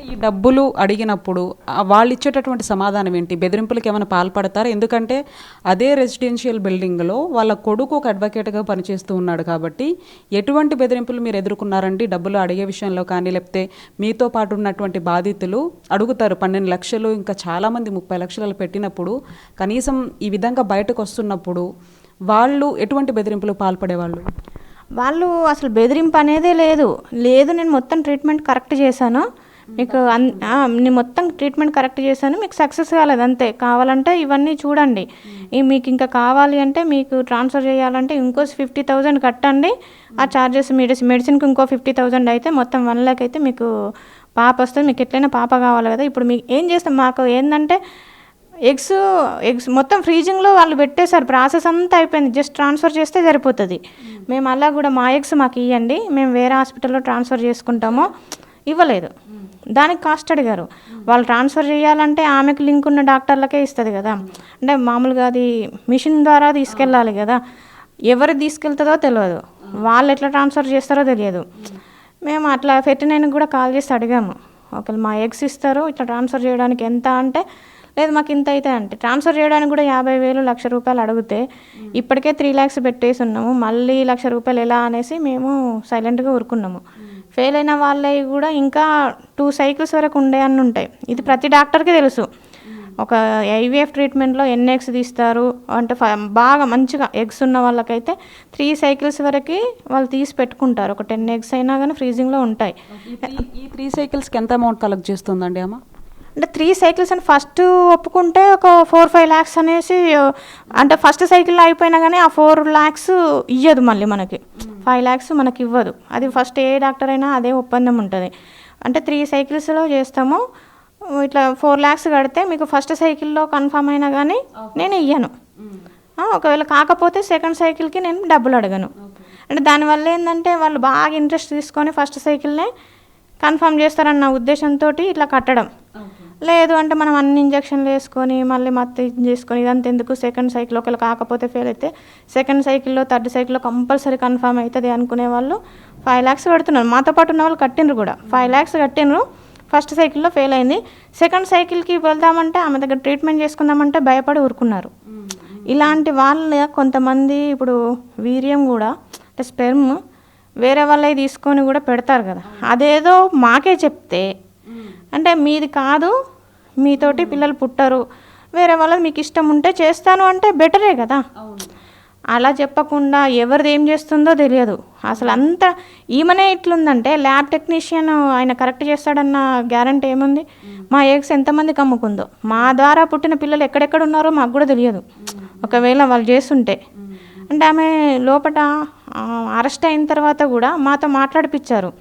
అంటే ఈ డబ్బులు అడిగినప్పుడు వాళ్ళు ఇచ్చేటటువంటి సమాధానం ఏంటి? బెదిరింపులకు ఏమైనా పాల్పడతారా? ఎందుకంటే అదే రెసిడెన్షియల్ బిల్డింగ్లో వాళ్ళ కొడుకు ఒక అడ్వకేట్గా పనిచేస్తూ ఉన్నాడు కాబట్టి ఎటువంటి బెదిరింపులు మీరు ఎదుర్కొన్నారండి? డబ్బులు అడిగే విషయంలో కానీ లేకపోతే మీతో పాటు ఉన్నటువంటి బాధితులు అడుగుతారు పన్నెండు లక్షలు ఇంకా చాలామంది ముప్పై లక్షలు పెట్టినప్పుడు కనీసం ఈ విధంగా బయటకు వస్తున్నప్పుడు వాళ్ళు ఎటువంటి బెదిరింపులు పాల్పడేవాళ్ళు? వాళ్ళు అసలు బెదిరింపు అనేదే లేదు. లేదు నేను మొత్తం ట్రీట్మెంట్ కరెక్ట్ చేశాను. మీకు అన్ నేను మొత్తం ట్రీట్మెంట్ కరెక్ట్ చేశాను మీకు సక్సెస్ కాలేదు అంతే. కావాలంటే ఇవన్నీ చూడండి. మీకు ఇంకా కావాలి అంటే మీకు ట్రాన్స్ఫర్ చేయాలంటే ఇంకో ఫిఫ్టీ థౌజండ్ కట్టండి. ఆ ఛార్జెస్ మెడిసిన్ మెడిసిన్కి ఇంకో ఫిఫ్టీ థౌజండ్ అయితే మొత్తం వన్ ల్యాక్ అయితే మీకు పాప వస్తుంది. మీకు ఎట్లయినా పాప కావాలి కదా. ఇప్పుడు మీకు ఏం చేస్తాం? మాకు ఏంటంటే ఎగ్స్ ఎగ్స్ మొత్తం ఫ్రీజింగ్లో వాళ్ళు పెట్టేశారు. ప్రాసెస్ అంతా అయిపోయింది. జస్ట్ ట్రాన్స్ఫర్ చేస్తే సరిపోతుంది. మేము అలా కూడా మా ఎగ్స్ మాకు ఇవ్వండి మేము వేరే హాస్పిటల్లో ట్రాన్స్ఫర్ చేసుకుంటాము. ఇవ్వలేదు. దానికి కాస్ట్ అడిగారు. వాళ్ళు ట్రాన్స్ఫర్ చేయాలంటే ఆమెకు లింక్ ఉన్న డాక్టర్లకే ఇస్తుంది కదా. అంటే మామూలుగా అది మిషన్ ద్వారా తీసుకెళ్ళాలి కదా. ఎవరు తీసుకెళ్తుందో తెలియదు. వాళ్ళు ఎట్లా ట్రాన్స్ఫర్ చేస్తారో తెలియదు. మేము అట్లా ఫెర్టినైన్కి కూడా కాల్ చేసి అడిగాము. ఒకవేళ మా ఎగ్స్ ఇస్తారు ఇట్లా ట్రాన్స్ఫర్ చేయడానికి ఎంత అంటే లేదు మాకు ఇంత అయితే అంటే ట్రాన్స్ఫర్ చేయడానికి కూడా యాభై వేలు లక్ష రూపాయలు అడిగితే ఇప్పటికే త్రీ ల్యాక్స్ పెట్టేసి ఉన్నాము. మళ్ళీ లక్ష రూపాయలు ఎలా అనేసి మేము సైలెంట్గా ఊరుకున్నాము. ఫెయిల్ అయిన వాళ్ళవి కూడా ఇంకా టూ సైకిల్స్ వరకు ఉండే అన్ని ఉంటాయి. ఇది ప్రతి డాక్టర్కి తెలుసు. ఒక ఐవీఎఫ్ ట్రీట్మెంట్లో ఎన్ని ఎగ్స్ తీస్తారు? అంటే ఫ- బాగా మంచిగా ఎగ్స్ ఉన్న వాళ్ళకైతే త్రీ సైకిల్స్ వరకు వాళ్ళు తీసి పెట్టుకుంటారు. ఒక టెన్ ఎగ్స్ అయినా కానీ ఫ్రీజింగ్లో ఉంటాయి. ఈ త్రీ- సైకిల్స్కి ఎంత అమౌంట్ కలెక్ట్ చేస్తుందండి అమ్మ? అంటే త్రీ సైకిల్స్ అని ఫస్ట్ ఒప్పుకుంటే ఒక ఫోర్ ఫైవ్ ల్యాక్స్ అనేసి అంటే ఫస్ట్ సైకిల్ అయిపోయినా కానీ ఆ ఫోర్ ల్యాక్స్ ఇవ్వదు మళ్ళీ మనకి. ఫైవ్ ల్యాక్స్ మనకి ఇవ్వదు అది ఫస్ట్ ఏ డాక్టర్ అయినా అదే ఒప్పందం ఉంటుంది. అంటే త్రీ సైకిల్స్లో చేస్తాము. ఇట్లా ఫోర్ ల్యాక్స్ కడితే మీకు ఫస్ట్ సైకిల్లో కన్ఫర్మ్ అయినా కానీ నేను ఇయ్యను. ఒకవేళ కాకపోతే సెకండ్ సైకిల్కి నేను డబ్బులు అడగను. అంటే దానివల్ల ఏంటంటే వాళ్ళు బాగా ఇంట్రెస్ట్ తీసుకొని ఫస్ట్ సైకిల్నే కన్ఫర్మ్ చేస్తారన్న ఉద్దేశంతో ఇట్లా కట్టడం. లేదు అంటే మనం అన్ని ఇంజక్షన్లు వేసుకొని మళ్ళీ మత్తు ఇది చేసుకొని ఇదంతా ఎందుకు సెకండ్ సైకిల్? ఒకవేళ కాకపోతే ఫెయిల్ అయితే సెకండ్ సైకిల్లో థర్డ్ సైకిల్లో కంపల్సరీ కన్ఫర్మ్ అవుతుంది అనుకునే వాళ్ళు ఫైవ్ ల్యాక్స్ కడుతున్నారు. మాతో పాటు ఉన్న వాళ్ళు కట్టినరు కూడా. ఫైవ్ ల్యాక్స్ కట్టినరు ఫస్ట్ సైకిల్లో ఫెయిల్ అయింది. సెకండ్ సైకిల్కి వెళ్దామంటే ఆమె దగ్గర ట్రీట్మెంట్ చేసుకుందామంటే భయపడి ఊరుకున్నారు. ఇలాంటి వాళ్ళ కొంతమంది ఇప్పుడు వీర్యం కూడా అంటే స్పెర్మ్ వేరే వాళ్ళవి తీసుకొని కూడా పెడతారు కదా. అదేదో మాకే చెప్తే అంటే మీది కాదు మీతోటి పిల్లలు పుట్టరు. వేరే వాళ్ళది మీకు ఇష్టం ఉంటే చేస్తాను అంటే బెటరే కదా. అలా చెప్పకుండా ఎవరిది ఏం చేస్తుందో తెలియదు. అసలు అంత ఈమెనే ఇట్లుందంటే ల్యాబ్ టెక్నీషియన్ ఆయన కరెక్ట్ చేస్తాడన్న గ్యారంటీ ఏముంది? మా ఎగ్స్ ఎంతమందికి అమ్ముకుందో మా ద్వారా పుట్టిన పిల్లలు ఎక్కడెక్కడ ఉన్నారో మాకు కూడా తెలియదు. ఒకవేళ వాళ్ళు చేస్తుంటే. అంటే ఆమె లోపల అరెస్ట్ అయిన తర్వాత కూడా మాతో మాట్లాడిపించారు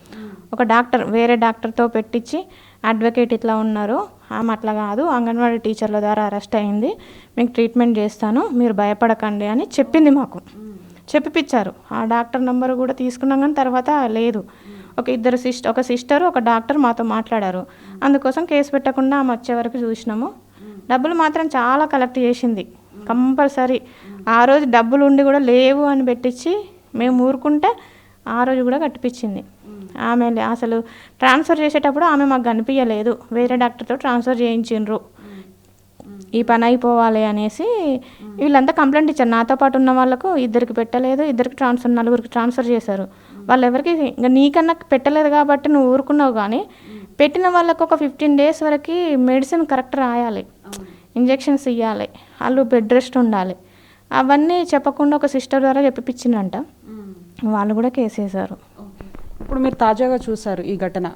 ఒక డాక్టర్ వేరే డాక్టర్తో పెట్టించి అడ్వకేట్ ఇట్లా ఉన్నారు. ఆమె అట్లా కాదు. అంగన్వాడీ టీచర్ల ద్వారా అరెస్ట్ అయింది. మీకు ట్రీట్మెంట్ చేస్తాను. మీరు భయపడకండి అని చెప్పింది మాకు. చెప్పిపించారు ఆ డాక్టర్ నెంబర్ కూడా తీసుకున్నాం కానీ తర్వాత లేదు. ఒక ఇద్దరు సిస్టర్ ఒక సిస్టర్ ఒక డాక్టర్ మాతో మాట్లాడారు. అందుకోసం కేసు పెట్టకుండా ఆమె వచ్చే వరకు చూసినాము. డబ్బులు మాత్రం చాలా కలెక్ట్ చేసింది. కంపల్సరీ. ఆ రోజు డబ్బులు ఉండి కూడా లేవు అని పెట్టించి మేము ఊరుకుంటే ఆ రోజు కూడా కట్టిపించింది ఆమె అసలు ట్రాన్స్ఫర్ చేసేటప్పుడు ఆమె మాకు కనిపించలేదు వేరే డాక్టర్తో ట్రాన్స్ఫర్ చేయించిండ్రు. ఈ పని అయిపోవాలి అనేసి వీళ్ళంతా కంప్లైంట్ ఇచ్చారు. నాతో పాటు ఉన్న వాళ్ళకు ఇద్దరికి పెట్టలేదు. ఇద్దరికి ట్రాన్స్ఫర్ నలుగురికి ట్రాన్స్ఫర్ చేశారు. వాళ్ళు ఎవరికి ఇంకా నీకన్నా పెట్టలేదు కాబట్టి నువ్వు ఊరుకున్నావు కానీ పెట్టిన వాళ్ళకు ఒక ఫిఫ్టీన్ డేస్ వరకు మెడిసిన్ కరెక్ట్ రాయాలి. ఇంజెక్షన్స్ ఇవ్వాలి వాళ్ళు బెడ్ రెస్ట్ ఉండాలి. అవన్నీ చెప్పకుండా ఒక సిస్టర్ ద్వారా చెప్పిపించిందంట వాళ్ళు కూడా కేసేశారు. ఇప్పుడు మీరు తాజాగా చూసారు ఈ ఘటన.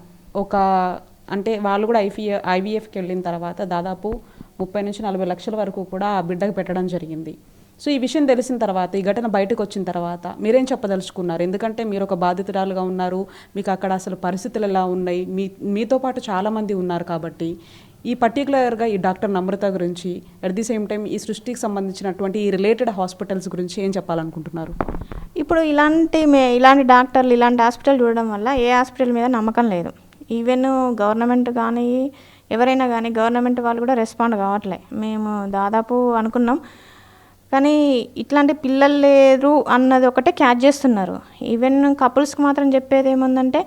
ఒక అంటే వాళ్ళు కూడా ఐఫీ ఐవీఎఫ్కి వెళ్ళిన తర్వాత దాదాపు ముప్పై నుంచి నలభై లక్షల వరకు కూడా ఆ బిడ్డకు పెట్టడం జరిగింది. సో ఈ విషయం తెలిసిన తర్వాత ఈ ఘటన బయటకు వచ్చిన తర్వాత మీరేం చెప్పదలుచుకున్నారు? ఎందుకంటే మీరు ఒక బాధితురాలుగా ఉన్నారు మీకు అక్కడ అసలు పరిస్థితులు ఎలా ఉన్నాయి? మీ మీతో పాటు చాలామంది ఉన్నారు కాబట్టి ఈ పర్టికులర్గా ఈ డాక్టర్ నమ్రత గురించి అట్ ది సేమ్ టైం ఈ సృష్టికి సంబంధించినటువంటి ఈ రిలేటెడ్ హాస్పిటల్స్ గురించి ఏం చెప్పాలనుకుంటున్నారు? ఇప్పుడు ఇలాంటి మే ఇలాంటి డాక్టర్లు ఇలాంటి హాస్పిటల్ చూడడం వల్ల ఏ హాస్పిటల్ మీద నమ్మకం లేదు. ఈవెన్ గవర్నమెంట్ కానీ ఎవరైనా కానీ గవర్నమెంట్ వాళ్ళు కూడా రెస్పాండ్ కావట్లే. మేము దాదాపు అనుకున్నాం. కానీ ఇట్లాంటి పిల్లలు లేరు అన్నది ఒకటే క్యాచ్ చేస్తున్నారు. ఈవెన్ కపుల్స్కి మాత్రం చెప్పేది ఏముందంటే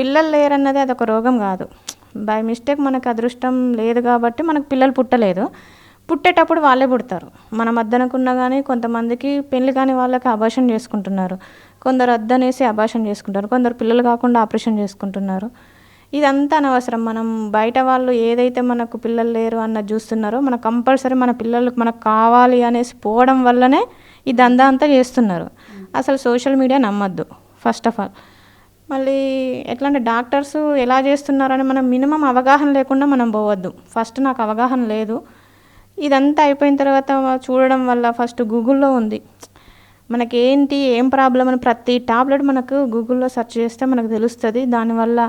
పిల్లలు లేరు అన్నది అదొక రోగం కాదు. బై మిస్టేక్ మనకు అదృష్టం లేదు కాబట్టి మనకు పిల్లలు పుట్టలేదు. పుట్టేటప్పుడు వాళ్ళే పుడతారు. మన మద్దనకున్నా కానీ కొంతమందికి పెళ్ళి కాని వాళ్ళకి అబార్షన్ చేసుకుంటున్నారు. కొందరు అద్దనేసి అబార్షన్ చేసుకుంటారు. కొందరు పిల్లలు కాకుండా ఆపరేషన్ చేసుకుంటున్నారు. ఇదంతా అనవసరం. మనం బయట వాళ్ళు ఏదైతే మనకు పిల్లలు లేరు అన్నది చూస్తున్నారో మన కంపల్సరీ మన పిల్లలకు మనకు కావాలి అనేసి పోవడం వల్లనే ఈ దందా అంతా చేస్తున్నారు. అసలు సోషల్ మీడియా నమ్మద్దు ఫస్ట్ ఆఫ్ ఆల్. మళ్ళీ ఎట్లా అంటే డాక్టర్స్ ఎలా చేస్తున్నారని మనం మినిమం అవగాహన లేకుండా మనం పోవద్దు. ఫస్ట్ నాకు అవగాహన లేదు. ఇదంతా అయిపోయిన తర్వాత చూడడం వల్ల ఫస్ట్ గూగుల్లో ఉంది. మనకి ఏంటి ఏం ప్రాబ్లం అని ప్రతి టాబ్లెట్ మనకు గూగుల్లో సెర్చ్ చేస్తే మనకు తెలుస్తుంది. దానివల్ల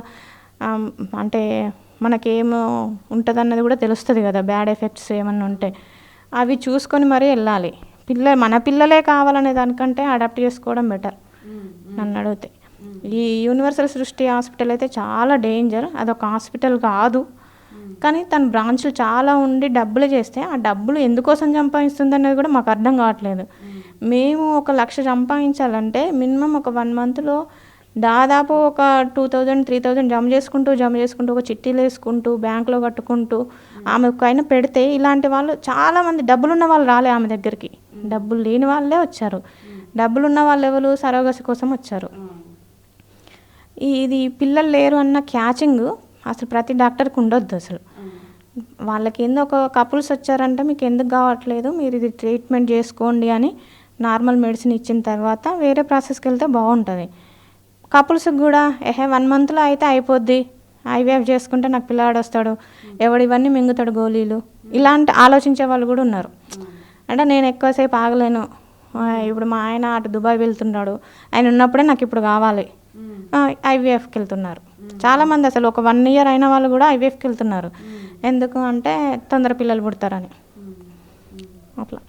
అంటే మనకేమో ఉంటుంది అన్నది కూడా తెలుస్తుంది కదా బ్యాడ్ ఎఫెక్ట్స్ ఏమన్నా ఉంటే. అవి చూసుకొని మరీ వెళ్ళాలి. పిల్ల మన పిల్లలే కావాలనే దానికంటే అడాప్ట్ చేసుకోవడం బెటర్. నన్ను అడిగితే. ఈ యూనివర్సల్ సృష్టి హాస్పిటల్ అయితే చాలా డేంజర్. అదొక హాస్పిటల్ కాదు. కానీ తన బ్రాంచ్లు చాలా ఉండి డబ్బులు చేస్తే ఆ డబ్బులు ఎందుకోసం సంపాదిస్తుంది అనేది కూడా మాకు అర్థం కావట్లేదు. మేము ఒక లక్ష సంపాదించాలంటే మినిమం ఒక వన్ మంత్లో దాదాపు ఒక టూ థౌజండ్ త్రీ థౌజండ్ జమ చేసుకుంటూ జమ చేసుకుంటూ ఒక చిట్టీలు వేసుకుంటూ బ్యాంక్లో కట్టుకుంటూ ఆమె పైన పెడితే ఇలాంటి వాళ్ళు చాలామంది డబ్బులున్న వాళ్ళు రాలే ఆమె దగ్గరికి. డబ్బులు లేని వాళ్ళే వచ్చారు. డబ్బులున్న వాళ్ళు ఎవరు? సరోగసి కోసం వచ్చారు. ఇది పిల్లలు లేరు అన్న క్యాచింగ్ అసలు ప్రతి డాక్టర్కి ఉండొద్దు అసలు. వాళ్ళకి ఏందో ఒక కపుల్స్ వచ్చారంటే మీకు ఎందుకు కావట్లేదు మీరు ఇది ట్రీట్మెంట్ చేసుకోండి అని నార్మల్ మెడిసిన్ ఇచ్చిన తర్వాత వేరే ప్రాసెస్కి వెళ్తే బాగుంటుంది. కపుల్స్కి కూడా ఏహే వన్ మంత్లో అయితే అయిపోద్ది. ఐవీఎఫ్ చేసుకుంటే నాకు పిల్లాడు వస్తాడు ఎవడు ఇవన్నీ మింగుతాడు గోళీలు. ఇలాంటి ఆలోచించే వాళ్ళు కూడా ఉన్నారు. అంటే నేను ఎక్కువసేపు ఆగలేను. ఇప్పుడు మా ఆయన అటు దుబాయ్ వెళ్తున్నాడు. ఆయన ఉన్నప్పుడే నాకు ఇప్పుడు కావాలి. ఐవీఎఫ్కి వెళ్తున్నారు. చాలామంది అసలు ఒక వన్ ఇయర్ అయిన వాళ్ళు కూడా ఐవీఎఫ్కి వెళ్తున్నారు. ఎందుకు అంటే తొందర పిల్లలు పుడతారని. అట్లా.